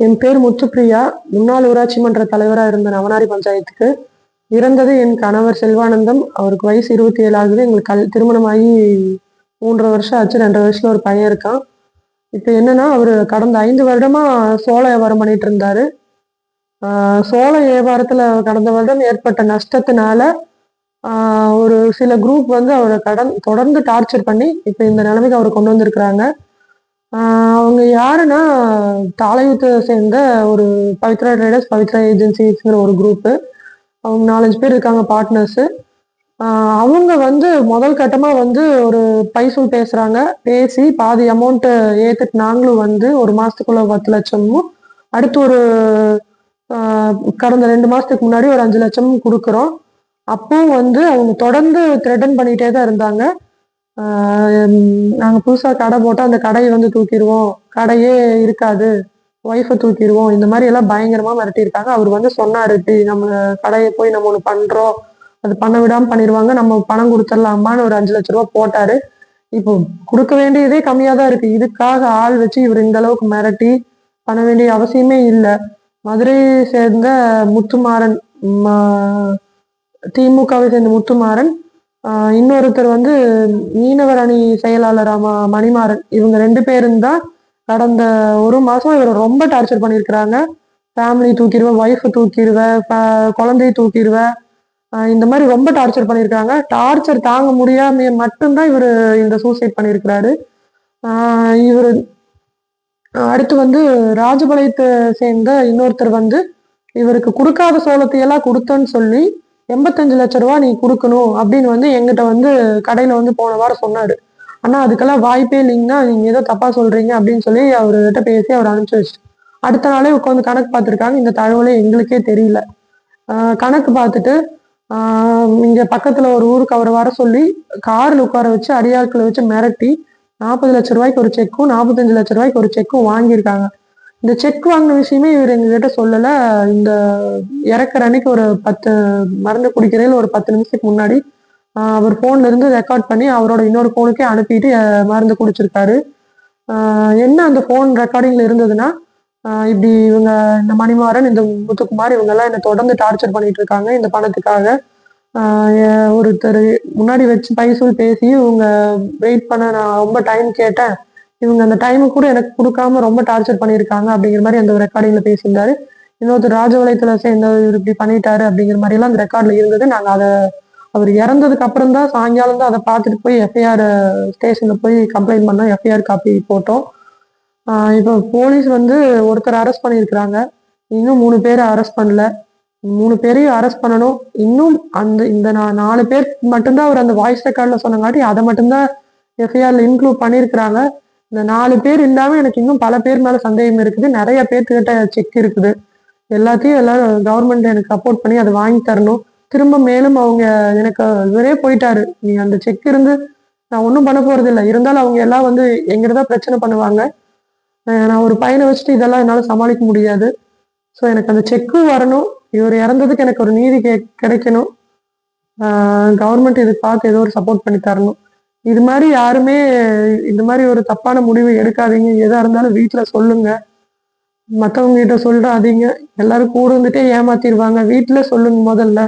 என் பேர் முத்துப்பிரியா. முன்னாள் ஊராட்சி மன்ற தலைவராக இருந்த நவனாரி பஞ்சாயத்துக்கு இறந்தது என் கணவர் செல்வானந்தம். அவருக்கு வயசு இருபத்தி ஏழு ஆகுது. எங்களுக்கு கல் திருமணமாகி மூன்றரை வருஷம் ஆச்சு. ரெண்டரை வருஷத்துல ஒரு பையன் இருக்கான். இப்போ என்னன்னா அவர் கடந்த ஐந்து வருடமா சோள வியாபாரம் பண்ணிட்டு இருந்தாரு. சோழ சோள வியாபாரத்துல கடந்த வருடம் ஏற்பட்ட நஷ்டத்தினால ஒரு சில குரூப் வந்து அவரை கடன் தொடர்ந்து டார்ச்சர் பண்ணி இப்போ இந்த நிலைமைக்கு அவரை கொண்டு வந்திருக்கிறாங்க. அவங்க யாருன்னா தாளையத்தை சேர்ந்த ஒரு பவித்ரா ட்ரேடர்ஸ் பவித்ரா ஏஜென்சிஸ்ங்கிற ஒரு குரூப்பு அவங்க நாலஞ்சு பேர் இருக்காங்க பார்ட்னர்ஸு அவங்க வந்து முதல் கட்டமாக வந்து ஒரு பைசூல் பேசுகிறாங்க பேசி பாதி அமௌண்ட்டு ஏற்றுட்டு நாங்களும் வந்து ஒரு மாதத்துக்குள்ளே பத்து லட்சமும் அடுத்து ஒரு கடந்த ரெண்டு மாதத்துக்கு முன்னாடி ஒரு அஞ்சு லட்சமும் கொடுக்குறோம். அப்பவும் வந்து அவங்க தொடர்ந்து த்ரெட்டன் பண்ணிகிட்டே தான் இருந்தாங்க. நாங்கள் புதுசாக கடை போட்டால் அந்த கடையை வந்து தூக்கிடுவோம். கடையே இருக்காது. ஒய்ஃபை தூக்கிடுவோம். இந்த மாதிரி எல்லாம் பயங்கரமாக மிரட்டியிருக்காங்க. அவர் வந்து சொன்னார் இப்படி நம்ம கடையை போய் நம்ம ஒன்று பண்ணுறோம் அது பண்ண விடாமல் பண்ணிடுவாங்க நம்ம பணம் கொடுத்துடலாமான்னு ஒரு அஞ்சு லட்ச ரூபா போட்டார். இப்போ கொடுக்க வேண்டியதே கம்மியாக தான் இருக்குது இதுக்காக ஆள் வச்சு இவர் இந்த அளவுக்கு மிரட்டி பண்ண வேண்டிய அவசியமே இல்லை. மதுரையை சேர்ந்த முத்துமாறன் திமுகவை சேர்ந்த முத்துமாறன் இன்னொருத்தர் வந்து மீனவர் அணி செயலாளர் மணிமாறன். இவங்க ரெண்டு பேரும் தான் கடந்த ஒரு மாதம் இவரை ரொம்ப டார்ச்சர் பண்ணியிருக்கிறாங்க. ஃபேமிலி தூக்கிடுவேன் ஒய்ஃபை தூக்கிடுவேன் குழந்தையை குழந்தைய தூக்கிடுவேன். இந்த மாதிரி ரொம்ப டார்ச்சர் பண்ணியிருக்காங்க டார்ச்சர் தாங்க முடியாம மட்டும்தான் இவர் இந்த சூசைட் பண்ணியிருக்கிறாரு. இவர் அடுத்து வந்து ராஜபாளையத்தை சேர்ந்த இன்னொருத்தர் வந்து இவருக்கு கொடுக்காத சோளத்தை எல்லாம் சொல்லி எண்பத்தஞ்சு லட்ச ரூபா நீ கொடுக்கணும் அப்படின்னு வந்து எங்கிட்ட வந்து கடையில வந்து போன வாரம் சொன்னாரு. ஆனா அதுக்கெல்லாம் வாய்ப்பே இல்லைங்கன்னா நீங்க ஏதோ தப்பா சொல்றீங்க அப்படின்னு சொல்லி அவர்கிட்ட பேசி அவர் அனுப்பிச்சு வச்சு அடுத்த நாளே உட்காந்து கணக்கு பார்த்துருக்காங்க. இந்த தகவலே எங்களுக்கே தெரியல. கணக்கு பார்த்துட்டு இங்கே இங்க பக்கத்துல ஒரு ஊருக்கு அவர் வர சொல்லி கார்ல உட்கார வச்சு அடியாட்களை வச்சு மிரட்டி நாற்பது லட்ச ரூபாய்க்கு ஒரு செக்கும் நாற்பத்தஞ்சு லட்ச ரூபாய்க்கு ஒரு செக்கும் வாங்கியிருக்காங்க. இந்த செக் வாங்கின விஷயமே இவர் எங்ககிட்ட சொல்லல. இந்த இறக்குற அன்னைக்கு ஒரு பத்து மருந்து குடிக்கிறதுல ஒரு பத்து நிமிஷத்துக்கு முன்னாடி அவர் போன்ல இருந்து ரெக்கார்ட் பண்ணி அவரோட இன்னொரு போனுக்கே அனுப்பிட்டு மருந்து குடிச்சிருக்காரு. என்ன அந்த போன் ரெக்கார்டிங்ல இருந்ததுன்னா இப்படி இவங்க இந்த மணிமாறன் இந்த முத்துக்குமார் இவங்க எல்லாம் என்ன தொடர்ந்து டார்ச்சர் பண்ணிட்டு இருக்காங்க. இந்த பணத்துக்காக ஒருத்தர் முன்னாடி வச்சு பைசூல் பேசி இவங்க வெயிட் பண்ண நான் ரொம்ப டைம் கேட்டேன். இவங்க அந்த டைம் கூட எனக்கு கொடுக்காம ரொம்ப டார்ச்சர் பண்ணியிருக்காங்க அப்படிங்கிற மாதிரி அந்த ரெக்கார்டிங்ல பேசியிருந்தாரு. இன்னொருத்தர் ராஜவலயத்துல சேர்ந்த இவர் இப்படி பண்ணிட்டாரு அப்படிங்கிற மாதிரி எல்லாம் அந்த ரெக்கார்ட்ல இருந்தது. நாங்க அதை அவர் இறந்ததுக்கு அப்புறம் தான் சாயங்காலம் தான் அதை பார்த்துட்டு போய் எஃப்ஐஆர் ஸ்டேஷன்ல போய் கம்ப்ளைண்ட் பண்ணோம். எஃப்ஐஆர் காப்பி போட்டோம். இப்போ போலீஸ் வந்து ஒருத்தர் அரெஸ்ட் பண்ணியிருக்கிறாங்க. இன்னும் மூணு பேரை அரெஸ்ட் பண்ணல. மூணு பேரையும் அரெஸ்ட் பண்ணணும். இன்னும் அந்த இந்த நான் நாலு பேர் மட்டும்தான் அவர் அந்த வாய்ஸ் ரெக்கார்டில் சொன்னங்காட்டி அதை மட்டும்தான் எஃப்ஐஆரில் இன்க்ளூட் பண்ணியிருக்கிறாங்க. இந்த நாலு பேர் இல்லாம எனக்கு இன்னும் பல பேர் மேல சந்தேகம் இருக்குது. நிறைய பேர்கிட்ட செக் இருக்குது. எல்லாத்தையும் எல்லாரும் கவர்மெண்ட் எனக்கு சப்போர்ட் பண்ணி அதை வாங்கி தரணும். திரும்ப மேலும் அவங்க எனக்கு இவரே போயிட்டாரு. நீ அந்த செக் இருந்து நான் ஒன்றும் பண்ண போறது இல்லை. இருந்தாலும் அவங்க எல்லாம் வந்து எங்கிட்ட தான் பிரச்சனை பண்ணுவாங்க. நான் ஒரு பையனை வச்சுட்டு இதெல்லாம் என்னால் சமாளிக்க முடியாது. ஸோ எனக்கு அந்த செக்கும் வரணும். இவர் இறந்ததுக்கு எனக்கு ஒரு நீதி கே கிடைக்கணும். கவர்மெண்ட் இது பார்த்து ஏதோ ஒரு சப்போர்ட் பண்ணி தரணும். இது மாதிரி யாருமே இந்த மாதிரி ஒரு தப்பான முடிவு எடுக்காதீங்க. எதா இருந்தாலும் வீட்டில் சொல்லுங்க. மற்றவங்க கிட்ட சொல்றாதீங்க. எல்லாரும் கூட இருந்துட்டே ஏமாத்திடுவாங்க. வீட்டில் சொல்லுங்க முதல்ல.